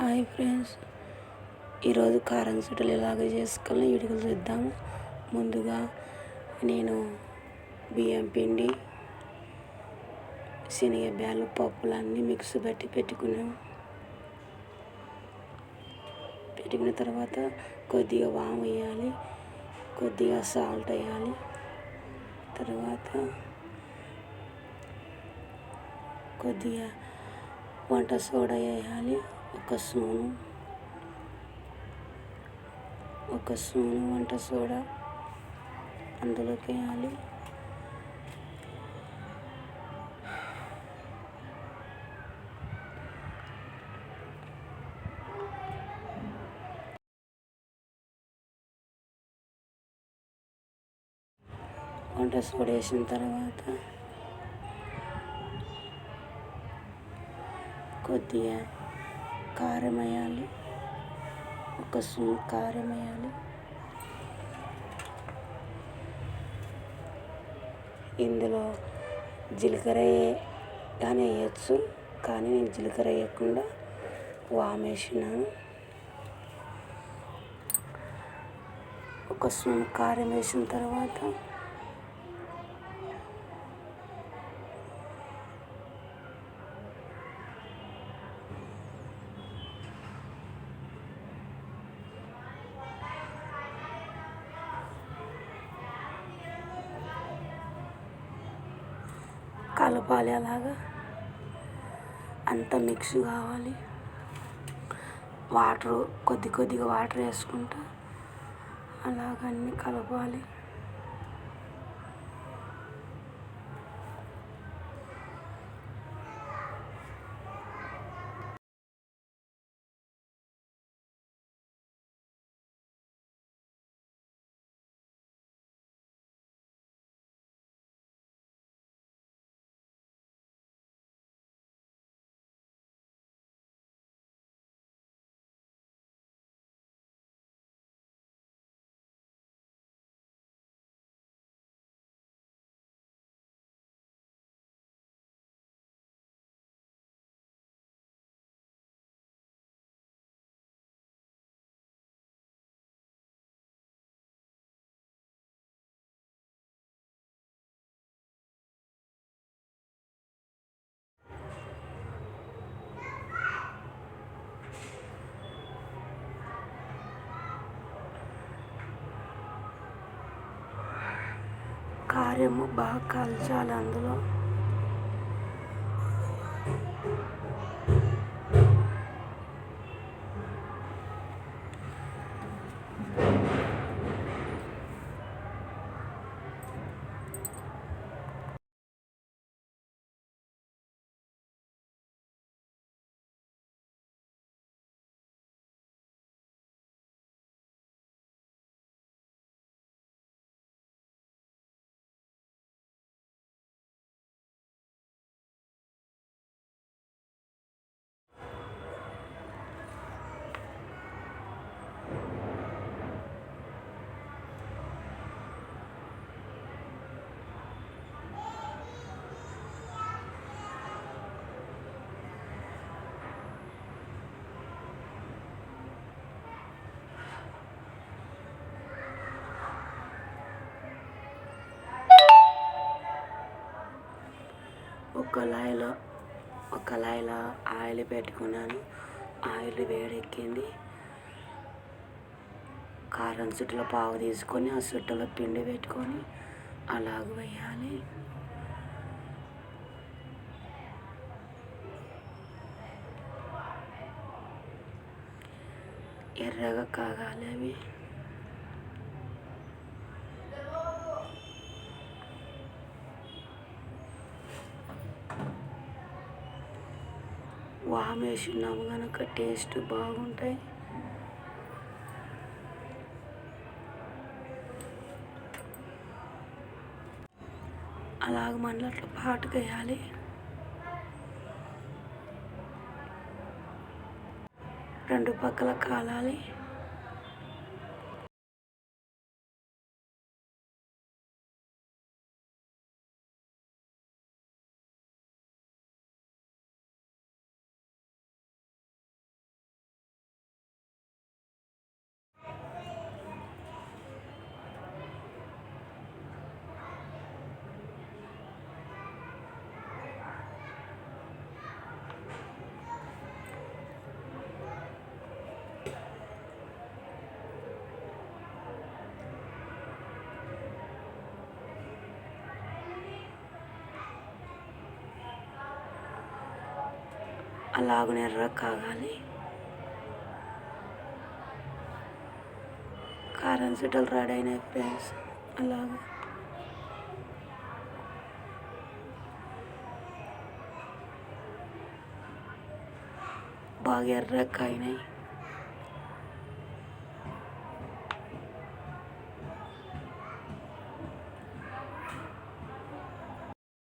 Hi friends. ఈరోజు కారం చుట్టలు ఇలాగ చేసుకొని ఇడుగులు చూద్దాము ముందుగా నేను బియ్యం పిండి శనగ బ్యాలు పప్పులు అన్నీ మిక్స్ పెట్టి పెట్టుకున్నాను పెట్టుకున్న తర్వాత కొద్దిగా వాము వేయాలి కొద్దిగా సాల్ట్ వేయాలి. తర్వాత కొద్దిగా వంట సోడా వేయాలి. ఒక స్పూను ఒక స్పూను వంట సోడా అందులోకి వేయాలి. వంట సోడా వేసిన తర్వాత కొద్దిగా కారం వేయాలి ఒక స్పూన్ కారం వేయాలి ఇందులో జీలకర్ర కానీ వేయచ్చు కానీ నేను జీలకర్ర వేయకుండా వామేసినాను. వేసినాను ఒక స్పూన్ కారం వేసిన తర్వాత కలపాలి అలాగా? అంత మిక్స్ కావాలి. వాటర్ కొద్ది కొద్దిగా వాటర్ వేసుకుంటా. అలాగన్నీ కలపాలి. కారము బాగా కలచాలి అందులో. ఒక కళాయిలో ఒక కళాయిలో ఆయిల్ పెట్టుకున్నాను. ఆయిల్ వేడెక్కింది. కారం చుట్టలో పావు తీసుకొని ఆ చుట్టలో పిండి పెట్టుకొని అలాగ వేయాలి. ఎర్రగా కాగాలి అవి. వామ్ వేసినాము కనుక టేస్ట్ బాగుంటాయి. అలాగ మళ్ళీ అట్లా పాటుగా వేయాలి. రెండు పక్కల కాలాలి. అలాగనే ఎర్ర కాగాలి కారం చుట్టలు రెడీ అయినాయి ఫ్రెండ్స్ అలాగా. బాగా ఎర్ర అయినాయి